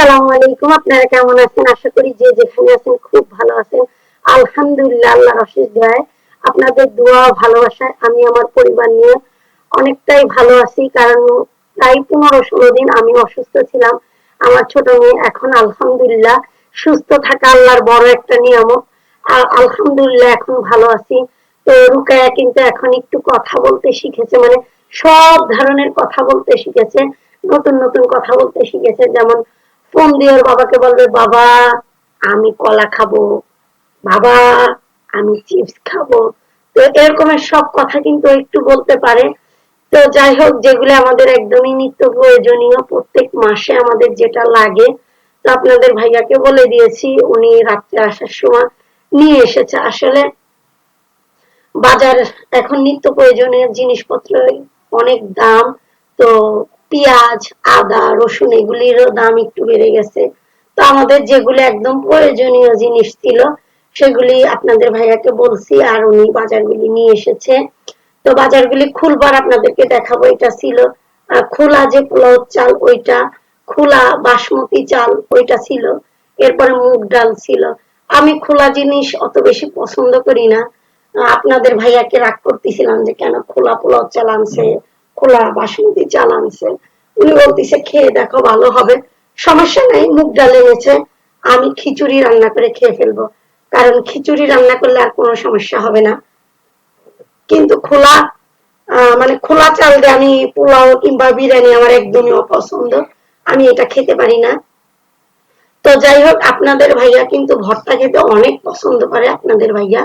আসসালামু আলাইকুম। আপনারা কেমন আছেন? আশা করি যে যেখানে আছেন খুব ভালো আছেন। আলহামদুলিল্লাহ অশেষ দয়ায় আপনাদের দোয়া ভালোবাসায় আমি আমার পরিবার নিয়ে অনেকটাই ভালো আছি। কারণ প্রায় পনেরো ষোলো দিন আমি অসুস্থ ছিলাম। আমার ছোট মেয়ে এখন আলহামদুলিল্লাহ সুস্থ থাকা আল্লাহর বড় একটা নিয়ামক আলহামদুলিল্লাহ এখন ভালো আছি। তো রুকায়া কিন্তু এখন একটু কথা বলতে শিখেছে মানে সব ধরনের কথা বলতে শিখেছে। নতুন নতুন কথা বলতে শিখেছে। যেমন ফোন দিয়ে ওর বাবাকে বলবে, বাবা, আমি কলা খাব। বাবা, আমি চিপস খাব। তো এরকমের সব কথা কিন্তু একটু বলতে পারে। তো যাই হোক, যেগুলো আমাদের একদমই নিত্য প্রয়োজনীয়, প্রত্যেক মাসে আমাদের যেটা লাগে, তো আপনাদের ভাইয়াকে বলে দিয়েছি। উনি রাত্রে আসার সময় নিয়ে এসেছে। আসলে বাজার এখন নিত্য প্রয়োজনীয় জিনিসপত্র অনেক দাম, তো পেঁয়াজ, আদা, রসুন এগুলিরও দাম একটু বেড়ে গেছে। তো আমাদের যেগুলো একদম প্রয়োজনীয় জিনিস ছিল, সেগুলি আপনাদের ভাইয়াকে বলছি, আর উনি বাজারগুলি নিয়ে এসেছে। তো বাজারগুলি খুলবার আপনাদেরকে দেখাবো, এটা ছিল খোলা যে পোলাও চাল, ওইটা, খোলা বাসমতি চাল, ওইটা ছিল। এরপরে মুগ ডাল ছিল। আমি খোলা জিনিস অত বেশি পছন্দ করি না। আপনাদের ভাইয়াকে রাগ করতেছিলাম যে কেন খোলা পোলাও চাল আনছে। খোলা বাসমতি চাল আনছে। উনি বলতেছে, খেয়ে দেখো, ভালো হবে। সমস্যা নাই, মুগ ডাল এনেছে। আমি খিচুড়ি রান্না করে খেয়ে ফেলব। কারণ খিচুড়ি রান্না করলে আর কোনো সমস্যা হবে না। কিন্তু খোলা মানে খোলা চাল দিয়ে আমি পোলাও কিংবা বিরিয়ানি আমার একদমই অপছন্দ। আমি এটা খেতে পারি না। তো যাই হোক, আপনাদের ভাইয়া কিন্তু ভর্তা খেতে অনেক পছন্দ করে আপনাদের ভাইয়া।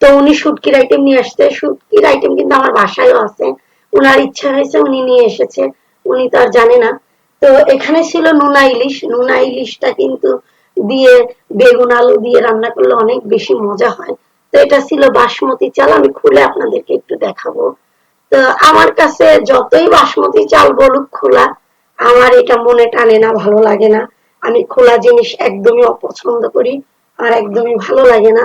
তো উনি শুটকির আইটেম নিয়ে আসতে শুটকির আইটেম কিন্তু আমার বাসায়ও আছে। উনার ইচ্ছা হয়েছে, উনি নিয়ে এসেছে, উনি তো আর জানে না। তো এখানে ছিল নুনা ইলিশ। নুনা ইলিশটা কিন্তু দিয়ে বেগুন আলু দিয়ে রান্না করলে অনেক বেশি মজা হয়। তো এটা ছিল বাসমতি চাল, আমি খুলে আপনাদেরকে একটু দেখাবো। তো আমার কাছে যতই বাসমতি চাল বলুক খোলা, আমার এটা মনে টানে না, ভালো লাগে না। আমি খোলা জিনিস একদমই অপছন্দ করি আর একদমই ভালো লাগে না।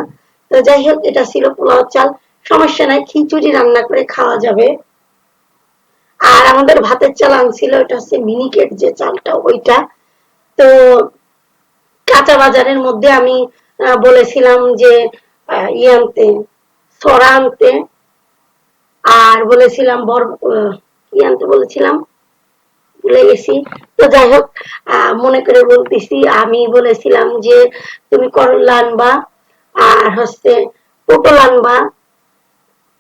তো যাই হোক, এটা ছিল পোলাও চাল। সমস্যা নাই, খিচুড়ি রান্না করে খাওয়া যাবে। আর আমাদের ভাতের চাল আনছিল, এটা হচ্ছে মিনিকেট যে চালটা, ওইটা। তো কাঁচা বাজারের মধ্যে আমি বলেছিলাম যে ইয়ে আনতে, সরা আনতে। আর বলেছিলাম, বর কি আনতে বলেছিলাম, ভুলে গেছি। তো যাই হোক মনে করে বলতেছি, আমি বলেছিলাম যে, তুমি করলা আনবা, আর হচ্ছে পটল আনবা।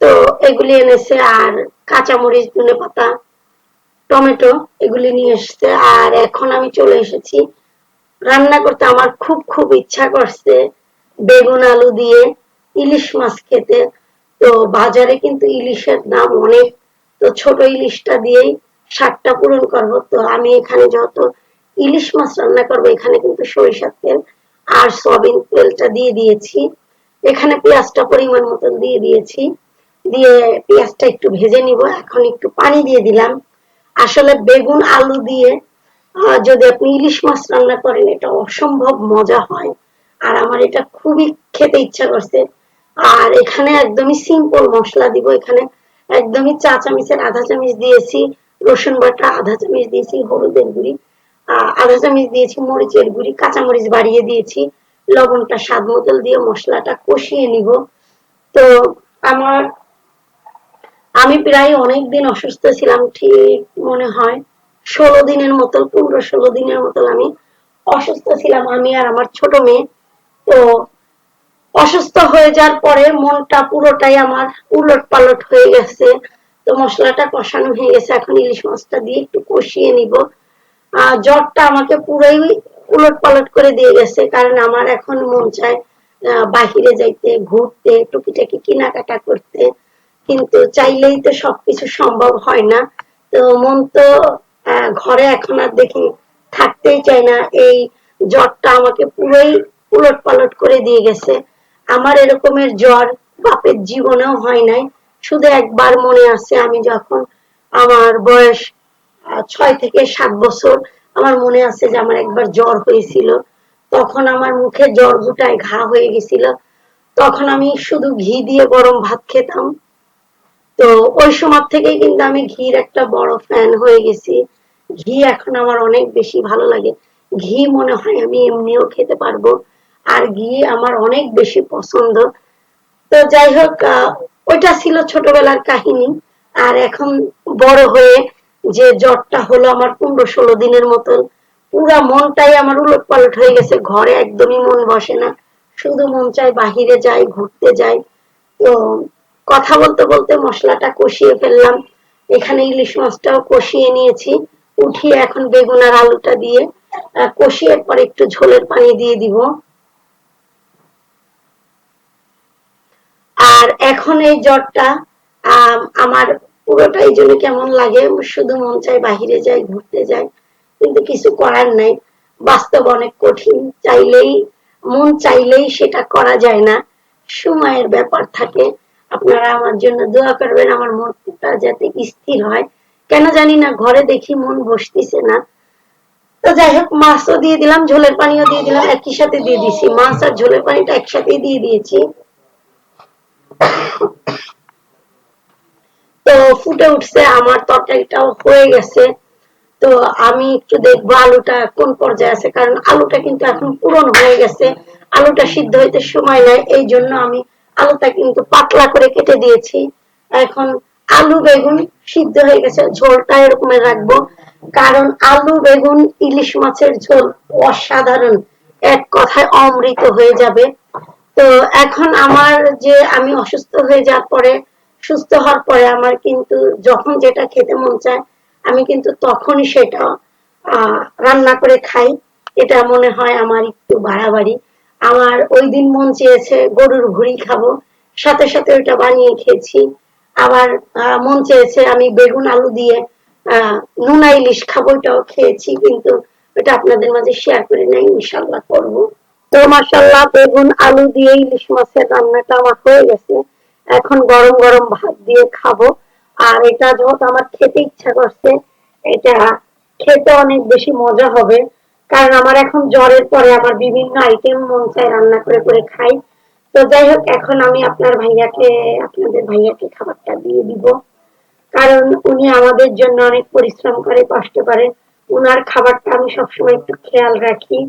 তো এগুলি এনেছে, আর কাঁচামরিচ, ধনে পাতা, টমেটো এগুলি নিয়ে এসছে। আর এখন আমি চলে এসেছি। রান্না করতে আমার খুব খুব ইচ্ছা করছে বেগুন আলু দিয়ে ইলিশ মাছ খেতে। তো বাজারে কিন্তু ইলিশের দাম অনেক। তো ছোট ইলিশটা দিয়েই স্বাদটা পূরণ করব। তো আমি এখানে যত ইলিশ মাছ রান্না করব, এখানে কিন্তু সরিষার তেল আর সয়াবিন তেলটা দিয়ে দিয়েছি। এখানে পেঁয়াজটা পরিমাণ মতন দিয়ে দিয়েছি। দিয়ে পেঁয়াজটা একটু ভেজে নিব। এখন একটু পানি দিয়ে দিলাম। আসলে বেগুন, আলু দিয়ে যদি আপনি ইলিশ মাছ রান্না করেন, এটা অসম্ভব মজা হয়। আর আমার এটা খুবই খেতে ইচ্ছা করছে। আর এখানে একদমই সিম্পল মশলা দিব। এখানে একদমই চা চামচের আধা চামচ দিয়েছি, রসুন বাটা আধা চামচ দিয়েছি, হলুদের গুঁড়ি আধা চামচ দিয়েছি, মরিচের গুঁড়ি, কাঁচামরিচ বাড়িয়ে দিয়েছি। লবণটা স্বাদ মতল দিয়ে মশলাটা কষিয়ে নিব। তো আমার আমি প্রায় অনেক দিন অসুস্থ ছিলাম, ঠিক মনে হয় ষোলো দিনের মতো পনেরো ষোলো দিনের মতো আমি অসুস্থ ছিলাম। আমি আর আমার ছোট মেয়ে, তো অসুস্থ হয়ে যাওয়ার পরে মনটা পুরোটাই আমার উলট পালট হয়ে গেছে। তো মশলাটা কষানো হয়ে গেছে, এখন ইলিশ মাছটা দিয়ে একটু কষিয়ে নিব। আর জ্বরটা আমাকে পুরোই উলট পালট করে দিয়ে গেছে, কারণ আমার এখন মন চায় বাহিরে যাইতে, ঘুরতে, টুকিটাকি কেনাকাটা করতে। কিন্তু চাইলেই তো সবকিছু সম্ভব হয় না। তো মন তো ঘরে এখন আর দেখি থাকতেই চায় না। এই জ্বরটা আমাকে পুরোই উলট পালট করে দিয়ে গেছে। আমার এরকমের জ্বর বাপের জীবনেও হয় নাই। শুধু একবার মনে আছে আমি যখন আমার বয়স ছয় থেকে সাত বছর, আমার মনে আছে যে আমার একবার জ্বর হয়েছিল। তখন আমার মুখে জ্বর গুটায় ঘা হয়ে গেছিল। তখন আমি শুধু ঘি দিয়ে গরম ভাত খেতাম। তো ওই সময় থেকেই কিন্তু আমি ঘির একটা বড় ফ্যান হয়ে গেছি। ঘি এখন আমার অনেক বেশি ভালো লাগে। ঘি মনে হয় আমি এমনিও খেতে পারব। আর ঘি আমার অনেক বেশি পছন্দ। তো যাই হোক ওইটা ছিল ছোটবেলার কাহিনী। আর এখন বড় হয়ে যে জ্বরটা হলো আমার পনেরো ষোলো দিনের মতন, পুরা মনটাই আমার উলট পালট হয়ে গেছে। ঘরে একদমই মন বসে না। শুধু মন চায় বাহিরে যাই, ঘুরতে যাই। তো কথা বলতে বলতে মশলাটা কষিয়ে ফেললাম। এখানে ইলিশ মাছটাও কষিয়ে নিয়েছি। উঠিয়ে এখন বেগুন আর আলুটা দিয়ে কষিয়ে পর একটু ঝোলের পানি দিয়ে দিব। আর এখন এই জ্বরটা আম, আমার পুরোটাই জন্য কেমন লাগে শুধু মন চাই বাহিরে যাই ঘুরতে যাই কিন্তু কিছু করার নাই। বাস্তব অনেক কঠিন চাইলেই মন চাইলেই সেটা করা যায় না। সময়ের ব্যাপার থাকে। আপনারা আমার জন্য দোয়া করবেন, আমার মনটা যাতে স্থির হয়। কেন জানি না, ঘরে দেখি মন বসতিছে না। তো যাই হোক, মাছও দিয়ে দিলাম, ঝোলের পানিও দিয়ে দিলাম, একই সাথে দিয়ে দিয়েছি মাছ আর ঝোলের পানিটা একসাথে দিয়ে দিয়েছি। তো ফুটে উঠছে, আমার তরকারিটাও হয়ে গেছে। তো আমি একটু দেখব আলুটা কোন পর্যায়ে আছে, কারণ আলুটা কিন্তু এখন পূরণ হয়ে গেছে। আলুটা সিদ্ধ হইতে সময় নেয়, এই জন্য আমি আলুটা কিন্তু পাতলা করে কেটে দিয়েছি। এখন আলু বেগুন সিদ্ধ হয়ে গেছে, ঝোলটা এরকমের রাখব। কারণ আলু বেগুন, ইলিশ মাছের ঝোল অসাধারণ। এক কথায় অমৃত হয়ে যাবে। তো এখন আমার যে আমি অসুস্থ হয়ে যাওয়ার পরে, সুস্থ হওয়ার পরে আমার কিন্তু যখন যেটা খেতে মন চায়, আমি কিন্তু তখনই সেটা রান্না করে খাই। এটা মনে হয় আমার একটু বাড়াবাড়ি। আমার ওই দিন মন চেয়েছে গরুর ভুড়ি খাব। সাথে সাথে ওইটা বানিয়ে খেয়েছি। আবার মন চেয়েছে আমি বেগুন আলু দিয়ে আহ, নুনা ইলিশ খাব ওইটাও খেয়েছি। কিন্তু ওটা আপনাদের মাঝে শেয়ার করে নাই ইনশাল্লাহ করব। তো মাসাল্লাহ বেগুন আলু দিয়ে ইলিশ মাছের রান্নাটা আমার হয়ে গেছে। এখন গরম গরম ভাত দিয়ে খাব। আর এটা যেহেতু আমার খেতে ইচ্ছা করছে এটা খেতে অনেক বেশি মজা হবে। কারণ আমার এখন জ্বরের পরে আমার বিভিন্ন আইটেম মন চাই রান্না করে করে খাই। তো যাই হোক, এখন আমি আপনার ভাইয়াকে, আপনাদের ভাইয়াকে খাবারটা দিয়ে দিব। কারণ উনি আমাদের জন্য অনেক পরিশ্রম করে, কষ্ট করে। উনার খাবারটা আমি সবসময় একটু খেয়াল রাখি।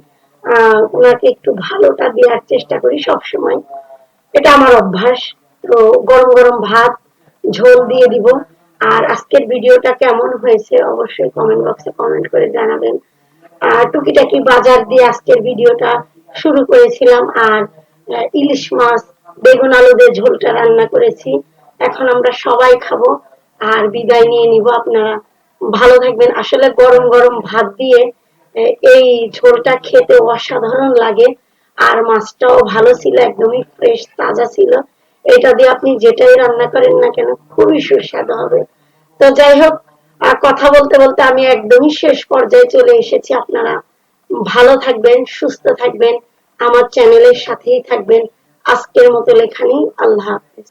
ওনাকে একটু ভালোটা দেওয়ার চেষ্টা করি সবসময়। এটা আমার অভ্যাস। তো গরম গরম ভাত, ঝোল দিয়ে দিব। আর আজকের ভিডিওটা কেমন হয়েছে অবশ্যই কমেন্ট বক্সে কমেন্ট করে জানাবেন। টুকিটাকি বাজার দিয়ে আজকের ভিডিওটা শুরু করেছিলাম আর ইলিশ মাছ, বেগুন আলু দিয়ে ঝোলটা রান্না করেছি। এখন আমরা সবাই খাব আর বিদায় নিয়ে নিব। আপনারা ভালো থাকবেন। আসলে গরম গরম ভাত দিয়ে এই ঝোলটা খেতে অসাধারণ লাগে। আর মাছটাও ভালো ছিল, একদমই ফ্রেশ তাজা ছিল। এটা দিয়ে আপনি যেটাই রান্না করেন না কেন, খুবই সুস্বাদু হবে। তো যাই হোক কথা বলতে বলতে আমি একদমই শেষ পর্যায়ে চলে এসেছি। আপনারা ভালো থাকবেন, সুস্থ থাকবেন, আমার চ্যানেলের সাথেই থাকবেন। আজকের মতো লেখানি আল্লাহ হাফেজ।